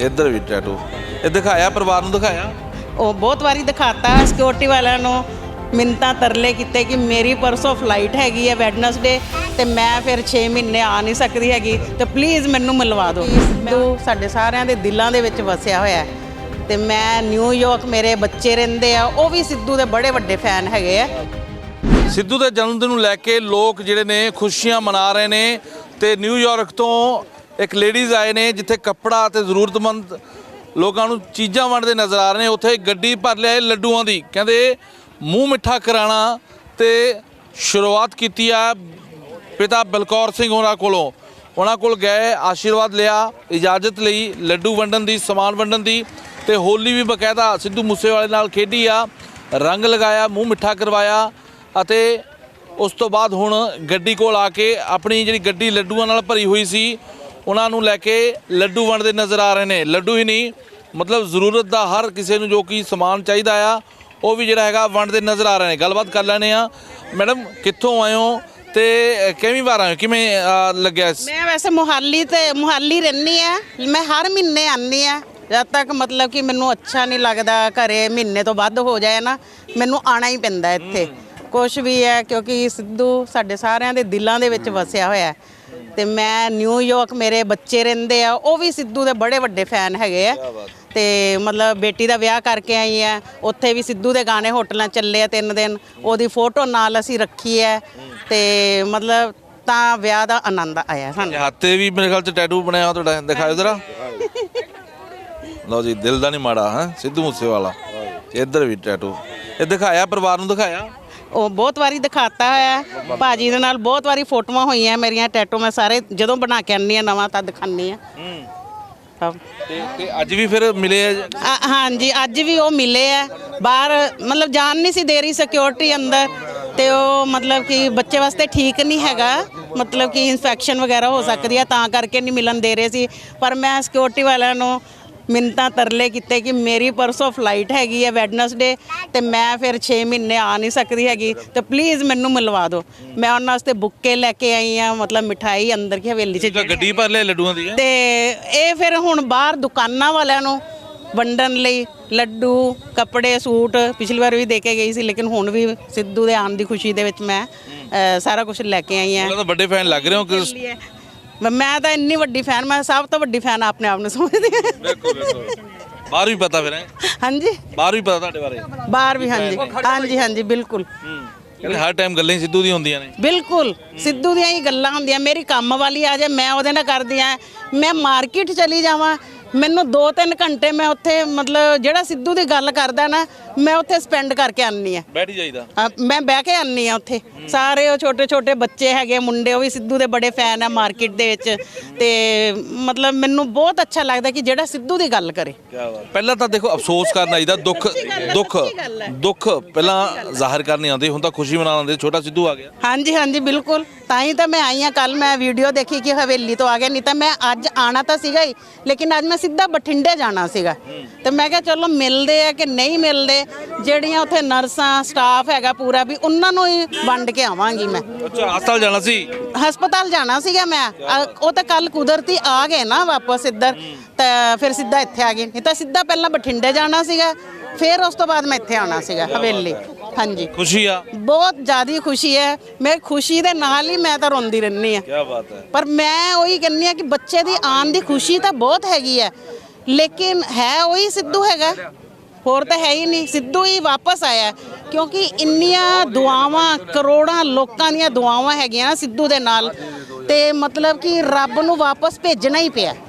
ਇੱਧਰ ਵੀ ਟੈਟੂ ਇਹ ਦਿਖਾਇਆ ਪਰਿਵਾਰ ਨੂੰ ਦਿਖਾਇਆ? ਉਹ ਬਹੁਤ ਵਾਰੀ ਦਿਖਾਤਾ ਸਿਕਿਉਰਿਟੀ ਵਾਲਿਆਂ ਨੂੰ। ਮਿੰਤਾ ਤਰਲੇ ਕੀਤੇ ਕਿ ਮੇਰੀ ਪਰਸੋਂ ਫਲਾਈਟ ਹੈਗੀ ਹੈ ਵੈਡਨਸਡੇ ਤੇ ਮੈਂ ਫਿਰ 6 ਮਹੀਨੇ ਆ ਨਹੀਂ ਸਕਦੀ ਹੈਗੀ। ਤੇ ਪਲੀਜ਼ ਮੈਨੂੰ ਮਿਲਵਾ ਦਿਓ। ਸਿੱਧੂ ਸਾਡੇ ਸਾਰਿਆਂ ਦੇ ਦਿਲਾਂ ਦੇ ਵਿੱਚ ਵਸਿਆ ਹੋਇਆ ਹੈ। ਤੇ ਮੈਂ ਨਿਊਯਾਰਕ ਮੇਰੇ ਬੱਚੇ ਰਹਿੰਦੇ ਆ ਉਹ ਵੀ ਸਿੱਧੂ ਦੇ ਬੜੇ ਵੱਡੇ ਫੈਨ ਹੈਗੇ ਆ। ਸਿੱਧੂ ਦੇ ਜਨਮ ਦਿਨ ਨੂੰ ਲੈ ਕੇ ਲੋਕ ਜਿਹੜੇ ਨੇ ਖੁਸ਼ੀਆਂ ਮਨਾ ਰਹੇ ਨੇ ਤੇ ਨਿਊਯਾਰਕ ਤੋਂ ਇੱਕ ਲੇਡੀਜ਼ ਆਏ ਨੇ ਜਿੱਥੇ ਕੱਪੜਾ ਤੇ ਜ਼ਰੂਰਤਮੰਦ ਲੋਕਾਂ ਨੂੰ ਚੀਜ਼ਾਂ ਵੰਡਦੇ ਨਜ਼ਰ ਆ ਰਹੇ ਨੇ। ਉੱਥੇ ਗੱਡੀ ਭਰ ਲਿਆਏ ਲੱਡੂਆਂ ਦੀ। ਕਹਿੰਦੇ ਮੂੰਹ ਮਿੱਠਾ ਕਰਾਣਾ ਤੇ ਸ਼ੁਰੂਆਤ ਕੀਤੀ ਆ ਪਿਤਾ ਬਲਕੌਰ ਸਿੰਘ ਹੋਰਾਂ ਕੋਲੋਂ। ਉਹਨਾਂ ਕੋਲ ਗਏ, ਆਸ਼ੀਰਵਾਦ ਲਿਆ, ਇਜਾਜ਼ਤ ਲਈ ਲੱਡੂ ਵੰਡਣ ਦੀ, ਸਮਾਨ ਵੰਡਣ ਦੀ ਤੇ ਹੋਲੀ ਵੀ ਬਕਾਇਦਾ ਸਿੱਧੂ ਮੂਸੇਵਾਲੇ ਨਾਲ ਖੇਡੀ ਆ। ਰੰਗ ਲਗਾਇਆ, ਮੂੰਹ ਮਿੱਠਾ ਕਰਵਾਇਆ ਅਤੇ ਉਸ ਤੋਂ ਬਾਅਦ ਹੁਣ ਗੱਡੀ ਕੋਲ ਆ ਕੇ ਆਪਣੀ ਜਿਹੜੀ ਗੱਡੀ ਲੱਡੂਆਂ ਨਾਲ ਭਰੀ ਹੋਈ ਸੀ ਉਹਨਾਂ ਨੂੰ ਲੈ ਕੇ ਲੱਡੂ ਵੰਡਦੇ ਨਜ਼ਰ ਆ ਰਹੇ ਨੇ। ਲੱਡੂ ਹੀ ਨਹੀਂ ਮਤਲਬ ਜ਼ਰੂਰਤ ਦਾ ਹਰ ਕਿਸੇ ਨੂੰ ਜੋ ਕਿ ਸਮਾਨ ਚਾਹੀਦਾ ਆ ਉਹ ਵੀ ਜਿਹੜਾ ਹੈਗਾ ਵੰਡਦੇ ਨਜ਼ਰ ਆ ਰਹੇ ਨੇ। ਗੱਲਬਾਤ ਕਰ ਲੈਣੇ ਆ ਮੈਡਮ ਕਿੱਥੋਂ ਹੋ ਤੇ ਕਿੰਨੀ ਵਾਰ ਹੋ? ਕਿਵੇਂ ਲੱਗਿਆ ਮੈਂ ਵੈਸੇ ਮੁਹਾਲੀ ਤੇ ਮੁਹਾਲੀ ਰਹਿੰਦੀ ਆ ਮੈਂ ਹਰ ਮਹੀਨੇ ਆਨੀ ਆ ਜਦ ਤੱਕ ਮਤਲਬ ਕਿ ਮੈਨੂੰ ਅੱਛਾ ਨਹੀਂ ਲੱਗਦਾ ਘਰੇ ਮਹੀਨੇ ਤੋਂ ਵੱਧ ਹੋ ਜਾਏ ਨਾ ਮੈਨੂੰ ਆਣਾ ਹੀ ਪੈਂਦਾ ਇੱਥੇ। ਕੁਝ ਵੀ ਹੈ ਕਿਉਂਕਿ ਸਿੱਧੂ ਸਾਡੇ ਸਾਰਿਆਂ ਦੇ ਦਿਲਾਂ ਦੇ ਵਿੱਚ ਵਸਿਆ ਹੋਇਆ ਹੈ। ਤੇ ਮੈਂ ਨਿਊਯਾਰਕ ਮੇਰੇ ਬੱਚੇ ਰਹਿੰਦੇ ਆ ਉਹ ਵੀ ਸਿੱਧੂ ਦੇ ਬੜੇ ਵੱਡੇ ਫੈਨ ਹੈਗੇ ਆ। ਤੇ ਮਤਲਬ ਬੇਟੀ ਦਾ ਵਿਆਹ ਕਰਕੇ ਆਈ ਆ ਉੱਥੇ ਵੀ ਸਿੱਧੂ ਦੇ ਗਾਣੇ ਹੋਟਲਾਂ ਚੱਲੇ ਆ ਤਿੰਨ ਦਿਨ ਉਹਦੀ ਫੋਟੋ ਨਾਲ ਅਸੀਂ ਰੱਖੀ ਹੈ ਤੇ ਮਤਲਬ ਤਾਂ ਵਿਆਹ ਦਾ ਆਨੰਦ ਆਇਆ ਸਾਨੂੰ। ਹੱਥ ਵੀ ਮੇਰੇ ਖਿਆਲ ਚ ਟੈਟੂ ਬਣਿਆ ਤੁਹਾਡਾ ਦਿਖਾਓ ਜ਼ਰਾ। ਲਓ ਜੀ ਦਿਲ ਦਾ ਨਹੀਂ ਮਾੜਾ ਹੈ? ਸਿੱਧੂ ਮੂਸੇਵਾਲਾ। ਇੱਧਰ ਵੀ ਟੈਟੂ ਇਹ ਦਿਖਾਇਆ ਪਰਿਵਾਰ ਨੂੰ ਦਿਖਾਇਆ? ਉਹ ਬਹੁਤ ਵਾਰੀ ਦਿਖਾਤਾ ਹੈ। ਭਾਜੀ ਦੇ ਨਾਲ ਬਹੁਤ ਵਾਰੀ ਫੋਟੋਆਂ ਹੋਈਆਂ ਮੇਰੀਆਂ ਟੈਟੂ ਮੈਂ ਸਾਰੇ ਜਦੋਂ ਬਣਾ ਕੇ ਆਨੀ ਆ ਨਵਾਂ ਤਾਂ ਦਿਖਾਨੀ ਆ ਤਾਂ ਤੇ ਤੇ ਅੱਜ ਵੀ ਫਿਰ ਮਿਲੇ ਆ? ਆ- ਹਾਂਜੀ ਅੱਜ ਵੀ ਉਹ ਮਿਲੇ ਆ। ਬਾਹਰ ਮਤਲਬ ਜਾਣ ਨਹੀਂ ਸੀ ਦੇ ਰਹੀ ਸਿਕਿਉਰਿਟੀ ਅੰਦਰ। ਤੇ ਉਹ ਮਤਲਬ ਕਿ ਬੱਚੇ ਵਾਸਤੇ ਠੀਕ ਨਹੀਂ ਹੈਗਾ। ਮਤਲਬ ਕਿ ਇਨਫੈਕਸ਼ਨ ਵਗੈਰਾ ਹੋ ਸਕਦੀ ਹੈ ਤਾਂ ਕਰਕੇ ਨਹੀਂ ਮਿਲਣ ਦੇ ਰਹੇ ਸੀ। ਪਰ ਮੈਂ ਸਿਕਿਉਰਿਟੀ ਵਾਲਿਆਂ ਨੂੰ ਮਿੰਤਾ ਤਰਲੇ ਕੀਤੇ ਕਿ ਮੇਰੀ ਪਰਸੋਂ ਫਲਾਈਟ ਹੈਗੀ ਹੈ ਵੈਡਨਸਡੇ ਤੇ ਮੈਂ ਫਿਰ 6 ਮਹੀਨੇ ਆ ਨਹੀਂ ਸਕਦੀ ਹੈਗੀ। ਤੇ ਪਲੀਜ਼ ਮੈਨੂੰ ਮਿਲਵਾ ਦਿਓ। ਮੈਂ ਉਹਨਾਂ ਵਾਸਤੇ ਬੁੱਕੇ ਲੈ ਕੇ ਆਈ ਆ ਮਤਲਬ ਮਿਠਾਈ ਅੰਦਰ ਕੀ ਹਵੇਲੀ 'ਚ ਗੱਡੀ ਭਰ ਲਿਆ ਲੱਡੂਆਂ ਦੀ? ਤੇ ਇਹ ਫਿਰ ਹੁਣ ਬਾਹਰ ਦੁਕਾਨਾਂ ਵਾਲਿਆਂ ਨੂੰ ਵੰਡਣ ਲਈ ਲੱਡੂ ਕੱਪੜੇ ਸੂਟ ਪਿਛਲੀ ਵਾਰ ਵੀ ਦੇ ਕੇ ਗਈ ਸੀ ਲੇਕਿਨ ਹੁਣ ਵੀ ਸਿੱਧੂ ਦੇ ਆਉਣ ਦੀ ਖੁਸ਼ੀ ਦੇ ਵਿੱਚ ਮੈਂ ਸਾਰਾ ਕੁਝ ਲੈ ਕੇ ਆਈ ਦਾ ਵੱਡੇ ਫੈਨ ਲੱਗ ਰਹੇ ਹੋ ਕਿ ਮੈਂ- ਮੈਂ ਤਾਂ ਇੰਨੀ ਵੱਡੀ ਫੈਨ ਮੈਂ ਸਭ ਤੋਂ ਵੱਡੀ ਫੈਨ ਆਪਣੇ ਆਪ ਨੂੰ ਸਮਝਦੀ ਹਾਂ। ਬਿਲਕੁਲ ਬਿਲਕੁਲ। ਬਾਹਰ ਵੀ ਪਤਾ ਫਿਰ ਹੈ? ਹਾਂਜੀ? ਬਾਹਰ ਵੀ ਪਤਾ ਤੁਹਾਡੇ ਬਾਰੇ। ਬਾਹਰ ਵੀ ਹਾਂਜੀ। ਹਾਂਜੀ ਹਾਂਜੀ ਬਿਲਕੁਲ। ਕਹਿੰਦੇ ਹਰ ਟਾਈਮ ਗੱਲਾਂ ਹੀ ਸਿੱਧੂ ਦੀਆਂ ਹੁੰਦੀਆਂ ਨੇ। ਬਿਲਕੁਲ। ਸਿੱਧੂ ਦੀਆਂ ਹੀ ਗੱਲਾਂ ਹੁੰਦੀਆਂ। ਮੇਰੀ ਕੰਮ ਵਾਲੀ ਆ ਜਾ ਮੈਂ ਉਹਦੇ ਨਾਲ ਕਰਦੀ ਆ। ਮੈਂ ਮਾਰਕੀਟ ਚਲੀ ਜਾਵਾਂ। ਮੈਨੂੰ 2-3 ਘੰਟੇ ਮੈਂ ਉੱਥੇ ਮਤਲਬ ਜਿਹੜਾ ਸਿੱਧੂ ਦੀ ਗੱਲ ਕਰਦਾ ਨਾ ਮੈਂ ਉੱਥੇ ਸਪੈਂਡ ਕਰਕੇ ਆਨੀ ਆ ਬੈਠ ਜਾਈਦਾ। ਮੈਂ ਬਹਿ ਕੇ ਆਨੀ ਆ ਉੱਥੇ। ਸਾਰੇ ਉਹ ਛੋਟੇ ਛੋਟੇ ਬੱਚੇ ਹੈਗੇ ਮੁੰਡੇ ਉਹ ਵੀ ਸਿੱਧੂ ਦੇ ਬੜੇ ਫੈਨ ਆ ਮਾਰਕੀਟ ਦੇ ਵਿੱਚ। ਤੇ ਮਤਲਬ ਮੈਨੂੰ ਬਹੁਤ ਅੱਛਾ ਲੱਗਦਾ ਕਿ ਜਿਹੜਾ ਸਿੱਧੂ ਦੀ ਗੱਲ ਕਰੇ। ਪਹਿਲਾਂ ਤਾਂ ਦੇਖੋ ਅਫਸੋਸ ਕਰਨਾ ਚਾਹੀਦਾ ਦੁੱਖ ਦੁੱਖ ਦੁੱਖ ਪਹਿਲਾਂ ਜ਼ਾਹਿਰ ਕਰਨੀ ਆਉਂਦੀ ਹੁਣ ਤਾਂ ਖੁਸ਼ੀ ਮਨਾਉਣ ਆਉਂਦੇ ਛੋਟਾ ਸਿੱਧੂ ਆ ਗਿਆ। ਹਾਂਜੀ ਹਾਂਜੀ ਬਿਲਕੁਲ। ਤਾਂ ਹੀ ਤਾਂ ਮੈਂ ਆਈ ਆ ਕੱਲ ਮੈਂ ਵੀਡੀਓ ਦੇਖੀ ਕਿ ਹਵੇਲੀ ਤੋਂ ਆ ਗਿਆ ਨਹੀਂ ਤਾਂ ਮੈਂ ਅੱਜ ਆਣਾ ਤਾਂ ਸੀਗਾ ਹੀ ਲੇਕਿਨ ਅੱਜ ਮੈਂ ਸਿੱਧਾ ਬਠਿੰਡੇ ਜਾਣਾ ਸੀਗਾ। ਤੇ ਮੈਂ ਕਿਹਾ ਚਲੋ ਮਿਲਦੇ ਆ ਕਿ ਨਹੀਂ ਮਿਲਦੇ ਜਿਹੜੀਆਂ ਉੱਥੇ ਨਰਸਾਂ ਸਟਾਫ ਹੈਗਾ ਪੂਰਾ ਵੀ ਉਹਨਾਂ ਨੂੰ ਹੀ ਵੰਡ ਕੇ ਆਵਾਂਗੀ ਮੈਂ। ਅੱਛਾ ਹਸਪਤਾਲ ਜਾਣਾ ਸੀ? ਹਸਪਤਾਲ ਜਾਣਾ ਸੀਗਾ ਮੈਂ। ਅ, ਉਹ ਤਾਂ ਕੱਲ ਕੁਦਰਤੀ ਆ ਗਏ ਨਾ ਵਾਪਸ ਇੱਧਰ ਤਾਂ ਫਿਰ ਸਿੱਧਾ ਇੱਥੇ ਆ ਗਏ। ਨਹੀਂ ਤਾਂ ਸਿੱਧਾ ਪਹਿਲਾਂ ਬਠਿੰਡੇ ਜਾਣਾ ਸੀਗਾ ਫਿਰ ਉਸ ਤੋਂ ਬਾਅਦ ਮੈਂ ਇੱਥੇ ਆਉਣਾ ਸੀਗਾ ਹਵੇਲੀ। ਹਾਂਜੀ। ਖੁਸ਼ੀ ਆ? ਬਹੁਤ ਜ਼ਿਆਦਾ ਖੁਸ਼ੀ ਹੈ। ਮੈਂ ਖੁਸ਼ੀ ਦੇ ਨਾਲ ਹੀ ਮੈਂ ਤਾਂ ਰੋਂਦੀ ਰਹਿੰਦੀ ਆ ਕੀ ਬਾਤ ਹੈ। ਪਰ ਮੈਂ ਉਹੀ ਕਹਿੰਦੀ ਆ ਕਿ ਬੱਚੇ ਦੀ ਆਉਣ ਦੀ ਖੁਸ਼ੀ ਤਾਂ ਬਹੁਤ ਹੈਗੀ ਹੈ। ਲੇਕਿਨ ਹੈ ਉਹੀ ਸਿੱਧੂ ਹੈਗਾ। ਹੋਰ ਤਾਂ ਹੈ ਹੀ ਨਹੀਂ। ਸਿੱਧੂ ਹੀ ਵਾਪਸ ਆਇਆ। ਕਿਉਂਕਿ ਇੰਨੀਆਂ ਦੁਆਵਾਂ ਕਰੋੜਾਂ ਲੋਕਾਂ ਦੀਆਂ ਦੁਆਵਾਂ ਹੈਗੀਆਂ ਨਾ ਸਿੱਧੂ ਦੇ ਨਾਲ। ਤੇ ਮਤਲਬ ਕਿ ਰੱਬ ਨੂੰ ਵਾਪਸ ਭੇਜਣਾ ਹੀ ਪਿਆ।